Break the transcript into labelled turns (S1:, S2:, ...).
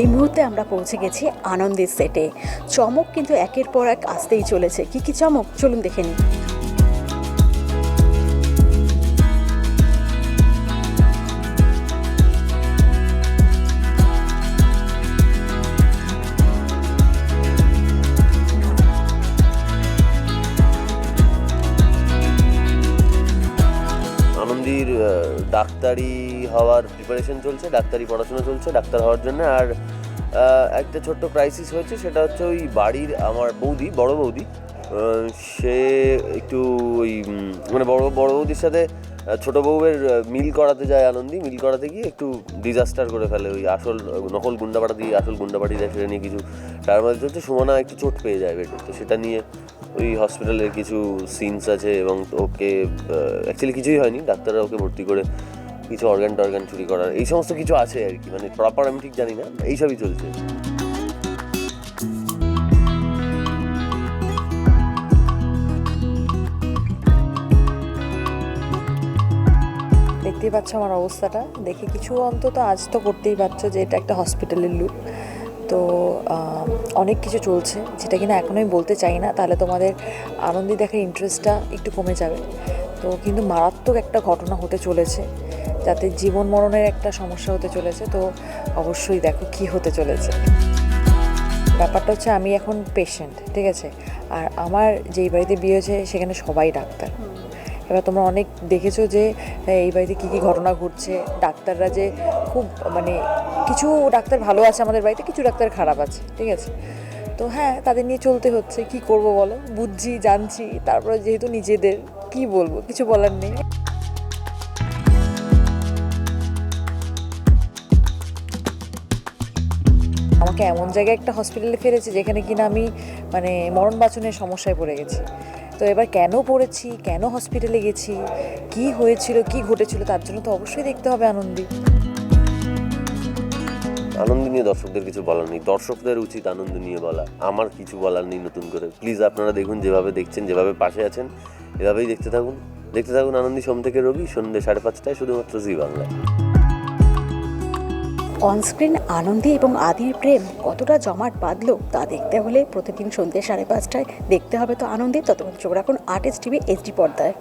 S1: এই মুহূর্তে আমরা পৌঁছে গেছি আনন্দের সেটে চমক কিন্তু একের পর এক আসতেই চলেছে। কি কি চমক? চলুন দেখে নিই।
S2: ডাক্তারি হওয়ার প্রিপারেশন চলছে, ডাক্তারি পড়াশোনা চলছে, ডাক্তার হওয়ার জন্য। আর একটা ছোট্ট ক্রাইসিস হয়েছে, সেটা হচ্ছে ওই বাড়ির আমার বৌদি, বড় বৌদি সে একটু ওই মানে বড় বড় বৌদির সাথে ছোট বউয়ের মিল করাতে যায় আনন্দি, মিল করাতে গিয়ে একটু ডিজাস্টার করে ফেলে ওই আসল, নকল গুন্ডাপাটা দিয়ে, আসল গুন্ডাপাটি দেয় সেটা নিয়ে কিছু। তার মধ্যে চলছে সুমনা একটু চোট পেয়ে যায় বেটে তো সেটা নিয়ে ওই হসপিটালের কিছু সিনস আছে এবং ওকে অ্যাকচুয়ালি কিছুই হয়নি, ডাক্তাররা ওকে ভর্তি করে কিছু অর্গান টর্গান চুরি করার, এই সমস্ত কিছু আছে আর কি মানে প্রপার আমি ঠিক জানি না, এইসবই চলছে।
S3: দেখতেই পাচ্ছ আমার অবস্থাটা। দেখে কিছু অন্তত আজ তো করতেই পারছ যে এটা একটা হসপিটালের লুক তো অনেক কিছু চলছে, যেটা কিনা এখনোই বলতে চাই না, তাহলে তোমাদের আনন্দে দেখার ইন্টারেস্টটা একটু কমে যাবে। তো কিন্তু মারাত্মক একটা ঘটনা হতে চলেছে। যাতে জীবন মরণের একটা সমস্যা হতে চলেছে, তো অবশ্যই দেখো কি হতে চলেছে। ব্যাপারটা হচ্ছে আমি এখন পেশেন্ট ঠিক আছে? আর আমার যেই বাড়িতে বিয়ে হয়েছে, সেখানে সবাই ডাক্তার। এবার তোমরা অনেক দেখেছ যে এই বাড়িতে কী কী ঘটনা ঘটছে, ডাক্তাররা যে খুব মানে কিছু ডাক্তার ভালো আছে আমাদের বাড়িতে, কিছু ডাক্তার খারাপ আছে, ঠিক আছে? তো হ্যাঁ তাদের নিয়ে চলতে হচ্ছে, কি করব বলো? বুঝছি, জানছি, তারপরে যেহেতু নিজেদের, কি বলব? কিছু বলার নেই। আমাকে এমন জায়গায় একটা হসপিটালে ফেলেছে যেখানে কিনা আমি মানে মরণ বাঁচনের সমস্যায় পড়ে গেছি। তো এবার কেন পড়েছি, কেন হসপিটালে গেছি, কি হয়েছিল, কি ঘটেছিল, তার জন্য তো অবশ্যই দেখতে হবে আনন্দী।
S2: আনন্দ নিয়ে দর্শকদের কিছু বলার নেই। দর্শকদের উচিত আনন্দ নিয়ে বলা। আমার কিছু বলার নেই নতুন করে। প্লিজ আপনারা দেখুন, যেভাবে দেখছেন, যেভাবে পাশে আছেন, এভাবেই দেখতে থাকুন। দেখতে থাকুন আনন্দী সোম থেকে রবি সন্ধ্যে সাড়ে পাঁচটায়, শুধুমাত্র জি বাংলায়।
S1: অনস্ক্রিন আনন্দে এবং আদির প্রেম কতটা জমাট বাঁধল তা দেখতে হলে প্রতিদিন সন্ধ্যে সাড়ে পাঁচটায় দেখতে হবে তো আনন্দে। ততক্ষণ চোখ রাখুন আর্টিস্ট টিভি এইচডি পর্দায়।